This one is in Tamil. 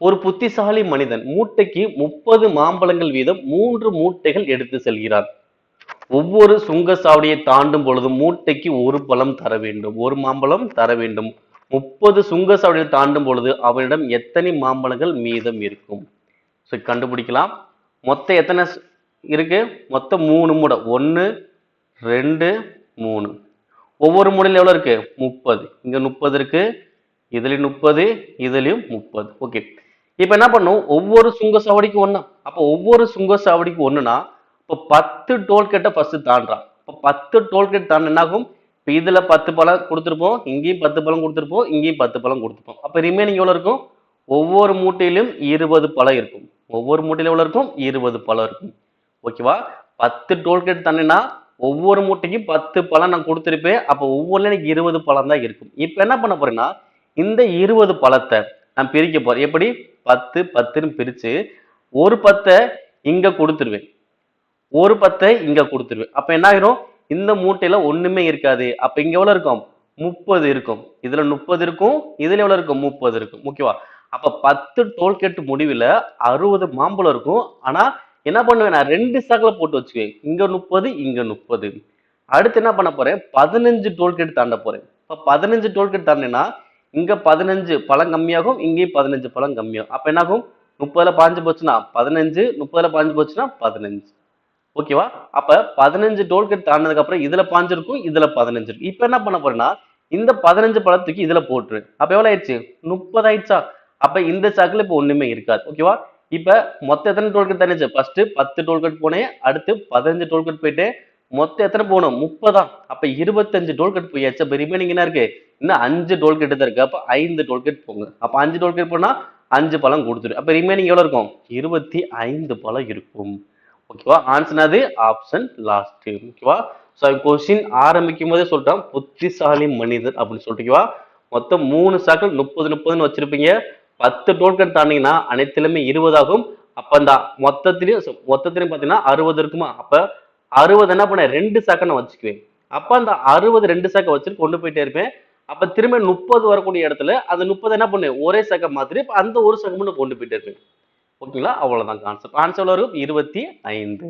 ஒரு புத்திசாலி மனிதன் மூட்டைக்கு முப்பது மாம்பழங்கள் வீதம் மூன்று மூட்டைகள் எடுத்து செல்கிறார் ஒவ்வொரு சுங்கச்சாவடியை தாண்டும் பொழுது மூட்டைக்கு ஒரு பழம் தர வேண்டும். ஒரு மாம்பழம் தர வேண்டும். முப்பது சுங்கசாவடியை தாண்டும் பொழுது அவனிடம் எத்தனை மாம்பழங்கள் மீதம் இருக்கும்? ஸோ கண்டுபிடிக்கலாம். மொத்தம் எத்தனை இருக்கு? மொத்தம் மூணு மூடை. ஒன்று ரெண்டு மூணு. ஒவ்வொரு மூடையில் எவ்வளோ இருக்கு? முப்பது. இங்கே முப்பது இருக்கு. இதுலேயும் முப்பது இதுலேயும் முப்பது. ஓகே இப்போ என்ன பண்ணும்? ஒவ்வொரு சுங்கசாவடிக்கு ஒன்று அப்போ ஒவ்வொரு சுங்கசாவடிக்கு ஒண்ணுனா இப்போ பத்து டோல்கேட்டை ஃபர்ஸ்ட் தாண்டுறான் இப்போ பத்து டோல்கேட் தாண்ட என்ன ஆகும் இப்போ இதுல பத்து பழம் கொடுத்துருப்போம் இங்கேயும் பத்து பழம் கொடுத்துருப்போம் இங்கேயும் பத்து பழம் கொடுத்துருப்போம். அப்போ ரிமைனிங் எவ்வளோ இருக்கும்? ஒவ்வொரு மூட்டையிலும் இருபது பழம் இருக்கும். ஒவ்வொரு மூட்டையிலும் எவ்வளோ இருக்கும்? இருபது பழம் இருக்கும். ஓகேவா பத்து டோல்கேட் தாண்டினா ஒவ்வொரு மூட்டைக்கும் பத்து பழம் நான் கொடுத்துருப்பேன். அப்போ ஒவ்வொன்றும் எனக்கு இருபது பழம் தான் இருக்கும். இப்போ என்ன பண்ண போறேன்னா இந்த இருபது பழத்தை நான் பிரிக்க போறேன். எப்படி? பத்து பத்துன்னு பிரிச்சு ஒரு பத்தை இங்க கொடுத்துருவேன். ஒரு பத்தை இங்க கொடுத்துருவேன். அப்ப என்ன ஆகிரும் இந்த மூட்டையில ஒண்ணுமே இருக்காது. அப்ப இங்க எவ்வளவு இருக்கும்? முப்பது இருக்கும். இதுல முப்பது இருக்கும். இதுல எவ்வளவு இருக்கும்? முப்பது இருக்கும். ஓகேவா? அப்ப பத்து டோல்கேட் முடிவில் அறுபது மாம்பழம் இருக்கும். ஆனா என்ன பண்ணுவேன்? நான் ரெண்டு சாக்கில் போட்டு வச்சுக்குவேன். இங்க முப்பது இங்க முப்பது. அடுத்து என்ன பண்ண போறேன்? பதினஞ்சு டோல்கேட் தாண்ட போறேன். இப்ப பதினஞ்சு டோல்கேட் தாண்டினா இங்கே பதினஞ்சு பழம் கம்மியாகும் இங்கேயும் பதினஞ்சு பழம் கம்மியாகும். அப்போ என்னாகும்? முப்பதில் பாஞ்சு போச்சுன்னா பதினஞ்சு முப்பதில் பாஞ்சு போச்சுன்னா பதினஞ்சு. ஓகேவா அப்போ பதினஞ்சு டோல்கேட் தாண்டினதுக்கப்புறம் இதில் இதுல பாஞ்சு இருக்கும் பதினஞ்சு இருக்கும். இப்போ என்ன பண்ண போறேன்னா இந்த பதினஞ்சு பழத்துக்கு இதில் போட்டுரு. அப்போ எவ்வளோ ஆயிடுச்சு? முப்பது ஆயிடுச்சா? இந்த சாக்கில் இப்போ ஒன்றுமே இருக்காது. ஓகேவா இப்போ மொத்தம் எத்தனை டோல்கேட் தானே ஃபர்ஸ்ட் பத்து டோல்கேட் போனேன் அடுத்து பதினஞ்சு டோல்கேட் போயிட்டு மொத்தம் எத்தனை போகணும்? முப்பதான் அப்போ இருபத்தஞ்சு டோல்கேட் போயாச்சு. அப்ப ரிமைனிங் என்ன இருக்கு? இன்னும் அஞ்சு டோல்கேட் தான் இருக்கு அப்போ ஐந்து டோல்கேட் போங்க. அப்போ அஞ்சு டோல்கேட் போனா அஞ்சு பழம் கொடுத்துரு. அப்போ ரிமைனிங் எவ்வளோ இருக்கும்? இருபத்தி ஐந்து பழம் இருக்கும். ஓகேவா ஆன்சர் அது ஆப்ஷன் லாஸ்ட் ஓகேவா ஸோ கொஸ்டின் ஆரம்பிக்கும் போதே சொல்லிட்டோம். புத்திசாலி மனிதன் அப்படின்னு சொல்லிட்டுவா மொத்தம் மூணு சாக்கள் முப்பது முப்பதுன்னு வச்சிருப்பீங்க. பத்து டோல்கேட் தாண்டிங்கன்னா அனைத்திலுமே இருபதாகும். அப்போ அந்த மொத்தத்திலையும் மொத்தத்திலையும் பார்த்தீங்கன்னா அறுபது இருக்குமா? அப்போ அறுபது என்ன பண்ண ரெண்டு சாக்கை நான் வச்சுக்குவேன். அப்போ அந்த அறுபது ரெண்டு சாக்கை வச்சுட்டு கொண்டு போயிட்டே இருப்பேன். அப்ப திரும்ப முப்பது வரக்கூடிய இடத்துல அந்த முப்பது என்ன பண்ணு? ஒரே சகம் மாதிரி இப்ப அந்த ஒரு சாக்கை கொண்டு போயிட்டு இருக்கு. ஓகேங்களா? அவ்வளவுதான் கான்செப்ட் ஆன்சர் இருபத்தி ஐந்து.